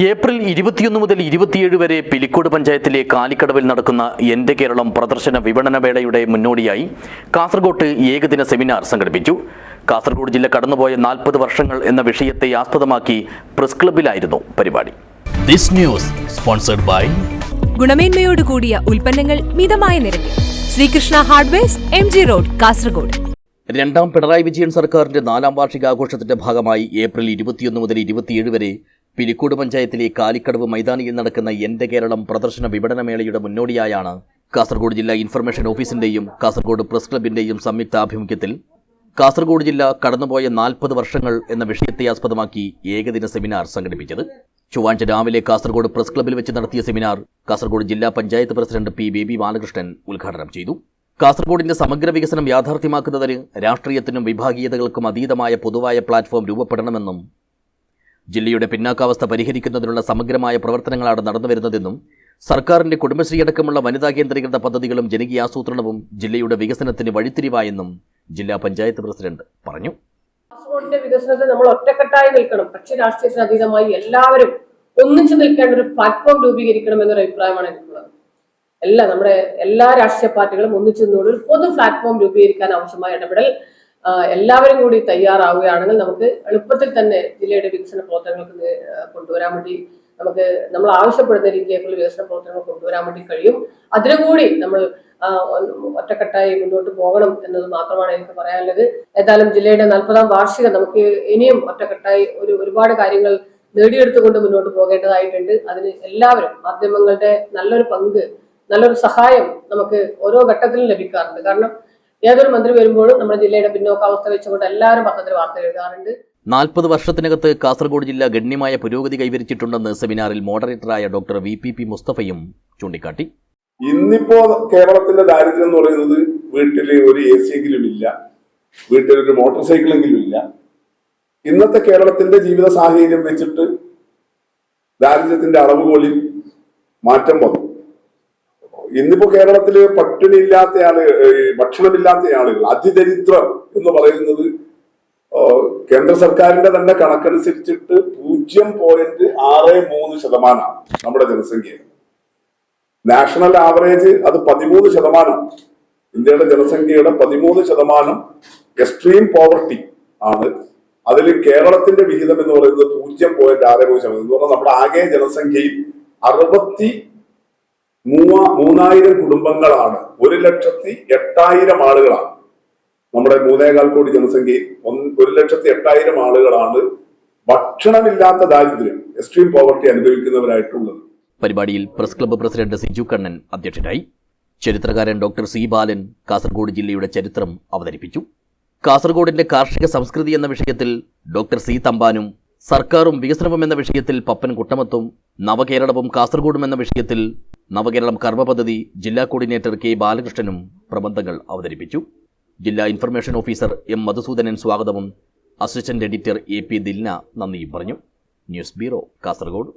April ഇരുപത്തിയൊന്ന് മുതൽ ഇരുപത്തിയേഴ് വരെ പിലിക്കോട് പഞ്ചായത്തിലെ കാലിക്കടവിൽ നടക്കുന്ന എന്റെ കേരളം പ്രദർശന വിപണന വേളയുടെ മുന്നോടിയായി കാസർഗോട്ട് ഏകദിന സെമിനാർ സംഘടിപ്പിച്ചു. കാസർഗോഡ് ജില്ല കടന്നുപോയ നാൽപ്പത് വർഷങ്ങൾ എന്ന വിഷയത്തെ ആസ്പദമാക്കി പ്രസ് ക്ലബിലായിരുന്നു പരിപാടി. This news sponsored by ഗുണമേന്മയോട് കൂടിയ ഉൽപ്പന്നങ്ങൾ മിതമായ നിരക്കിൽ. Sreekrishna hardwares M G road Kasaragod രണ്ടാം പിണറായി വിജയൻ സർക്കാരിന്റെ നാലാം വാർഷികാഘോഷത്തിന്റെ ഭാഗമായി ഏപ്രിൽ ഇരുപത്തിയൊന്ന് മുതൽ ഇരുപത്തിയേഴ് വരെ പിലിക്കോട് പഞ്ചായത്തിലെ കാലിക്കടവ് മൈതാനിയിൽ നടക്കുന്ന എന്റെ കേരളം പ്രദർശന വിപണനമേളയുടെ മുന്നോടിയായാണ് കാസർഗോഡ് ജില്ലാ ഇൻഫർമേഷൻ ഓഫീസിന്റെയും കാസർഗോഡ് പ്രസ് ക്ലബിന്റെയും സംയുക്ത ആഭിമുഖ്യത്തിൽ കാസർഗോഡ് ജില്ല കടന്നുപോയ നാൽപ്പത് വർഷങ്ങൾ എന്ന വിഷയത്തെ ആസ്പദമാക്കി ഏകദിന സെമിനാർ സംഘടിപ്പിച്ചത്. ചൊവ്വാഴ്ച രാവിലെ കാസർഗോഡ് പ്രസ് ക്ലബിൽ വെച്ച് നടത്തിയ സെമിനാർ കാസർഗോഡ് ജില്ലാ പഞ്ചായത്ത് പ്രസിഡന്റ് പി ബേബി ബാലകൃഷ്ണൻ ഉദ്ഘാടനം ചെയ്തു. കാസർഗോഡിന്റെ സമഗ്ര വികസനം യാഥാർത്ഥ്യമാക്കുന്നതിന് രാഷ്ട്രീയത്തിനും വിഭാഗീയതകൾക്കും അതീതമായ പൊതുവായ പ്ലാറ്റ്ഫോം രൂപപ്പെടണമെന്നും ജില്ലയുടെ പിന്നാക്കാവസ്ഥ പരിഹരിക്കുന്നതിനുള്ള സമഗ്രമായ പ്രവർത്തനങ്ങളാണ് നടന്നുവരുന്നതെന്നും സർക്കാരിന്റെ കുടുംബശ്രീ അടക്കമുള്ള വനിതാ കേന്ദ്രീകൃത പദ്ധതികളും ജനകീയാസൂത്രണവും ജില്ലയുടെ വികസനത്തിന് വഴിത്തിരിവായെന്നും ജില്ലാ പഞ്ചായത്ത് പ്രസിഡന്റ് പറഞ്ഞു. കാസർഗോഡിന്റെ വികസനത്തിൽ നമ്മൾ ഒറ്റക്കെട്ടായി നിൽക്കണം. പക്ഷേ രാഷ്ട്രീയത്തിന് അതീതമായി എല്ലാവരും ഒന്നിച്ചു നിൽക്കേണ്ട ഒരു പ്ലാറ്റ്ഫോം രൂപീകരിക്കണം എന്നൊരു അഭിപ്രായമാണ് എനിക്കുള്ളത്. എല്ലാ നമ്മുടെ എല്ലാ രാഷ്ട്രീയ പാർട്ടികളും ഒന്നിച്ചു നിന്നുകൊണ്ട് ഒരു പൊതു പ്ലാറ്റ്ഫോം രൂപീകരിക്കാൻ ആവശ്യമായ ഇടപെടൽ എല്ലാവരും കൂടി തയ്യാറാവുകയാണെങ്കിൽ നമുക്ക് എളുപ്പത്തിൽ തന്നെ ജില്ലയുടെ വികസന പ്രവർത്തനങ്ങൾക്ക് കൊണ്ടുവരാൻ വേണ്ടി നമുക്ക് നമ്മൾ ആവശ്യപ്പെടുന്ന രീതിയിലേക്കുള്ള വികസന പ്രവർത്തനങ്ങൾ കൊണ്ടുവരാൻ വേണ്ടി കഴിയും. അതിനുകൂടി നമ്മൾ ഒറ്റക്കെട്ടായി മുന്നോട്ട് പോകണം എന്നത് മാത്രമാണ് എനിക്ക് പറയാനുള്ളത്. ഏതായാലും ജില്ലയുടെ നാൽപ്പതാം വാർഷികം നമുക്ക് ഇനിയും ഒറ്റക്കെട്ടായി ഒരു ഒരുപാട് കാര്യങ്ങൾ നേടിയെടുത്തുകൊണ്ട് മുന്നോട്ട് പോകേണ്ടതായിട്ടുണ്ട്. അതിന് എല്ലാവരും മാധ്യമങ്ങളുടെ നല്ലൊരു പങ്ക് നല്ലൊരു സഹായം നമുക്ക് ഓരോ ഘട്ടത്തിലും ലഭിക്കാറുണ്ട്. കാരണം ഏതൊരു മന്ത്രി വരുമ്പോഴും നമ്മുടെ ജില്ലയുടെ പിന്നോക്കാവസ്ഥ വെച്ചുകൊണ്ട് എല്ലാവരും പത്രത്തിൽ വാർത്ത എഴുതാറുണ്ട്. നാൽപ്പത് വർഷത്തിനകത്ത് കാസർഗോഡ് ജില്ല ഗണ്യമായ പുരോഗതി കൈവരിച്ചിട്ടുണ്ടെന്ന് സെമിനാറിൽ മോഡറേറ്ററായ ഡോക്ടർ വി പി പി മുസ്തഫയും ചൂണ്ടിക്കാട്ടി. ഇന്നിപ്പോ കേരളത്തിന്റെ ദാരിദ്ര്യം എന്ന് പറയുന്നത് വീട്ടിൽ ഒരു എ സി എങ്കിലും ഇല്ല വീട്ടിൽ ഒരു മോട്ടോർ സൈക്കിളെങ്കിലും ഇല്ല. ഇന്നത്തെ കേരളത്തിന്റെ ജീവിത സാഹചര്യം വെച്ചിട്ട് ദാരിദ്ര്യത്തിന്റെ അളവുകോലിൽ മാറ്റം വന്നു. ഇന്നിപ്പോ കേരളത്തിൽ പട്ടിണി ഇല്ലാത്ത ആൾ ഏഹ് ഭക്ഷണമില്ലാത്ത ആളുകൾ അതിദരിദ്രം എന്ന് പറയുന്നത് കേന്ദ്ര സർക്കാരിന്റെ തന്നെ കണക്കനുസരിച്ചിട്ട് പൂജ്യം പോയിന്റ് ആറ് മൂന്ന് ശതമാനമാണ് നമ്മുടെ ജനസംഖ്യ. നാഷണൽ ആവറേജ് അത് പതിമൂന്ന് ശതമാനം. ഇന്ത്യയുടെ ജനസംഖ്യയുടെ പതിമൂന്ന് ശതമാനം എക്സ്ട്രീം പോവർട്ടി ആണ്. അതിൽ കേരളത്തിന്റെ വിഹിതം എന്ന് പറയുന്നത് പൂജ്യം പോയിന്റ് ആറ് മൂന്ന് ശതമാനം. എന്ന് പറഞ്ഞാൽ നമ്മുടെ ആകെ ജനസംഖ്യയിൽ അറുപത്തി മൂവ മൂന്നായിരം കുടുംബങ്ങളാണ്. ഒരു ലക്ഷത്തി എട്ടായിരം ആളുകളാണ്. നമ്മുടെ മൂന്നേകാൽ കോടി ജനസംഖ്യയിൽ ഒരു ലക്ഷത്തി എട്ടായിരം ആളുകളാണ് ഭക്ഷണമില്ലാത്ത ദാരിദ്ര്യം എക്സ്ട്രീം പോവർട്ടി അനുഭവിക്കുന്നവരായിട്ടുള്ളത്. പരിപാടിയിൽ press club president Siju Kannan അധ്യക്ഷനായി. ചരിത്രകാരൻ ഡോക്ടർ സി ബാലൻ കാസർഗോഡ് ജില്ലയുടെ ചരിത്രം അവതരിപ്പിച്ചു. കാസർഗോഡിന്റെ കാർഷിക സംസ്കൃതി എന്ന വിഷയത്തിൽ ഡോക്ടർ സി തമ്പാനും സർക്കാരും വികസനവും എന്ന വിഷയത്തിൽ പപ്പൻ കുട്ടമത്തും നവകേരളവും കാസർഗോഡും എന്ന വിഷയത്തിൽ നവകേരളം കർമ്മ പദ്ധതി ജില്ലാ കോർഡിനേറ്റർ കെ ബാലകൃഷ്ണനും പ്രബന്ധങ്ങൾ അവതരിപ്പിച്ചു. ജില്ലാ ഇൻഫർമേഷൻ ഓഫീസർ എം മധുസൂദനൻ സ്വാഗതവും assistant editor A P Dilna നന്ദിയും പറഞ്ഞു. News bureau Kasaragod.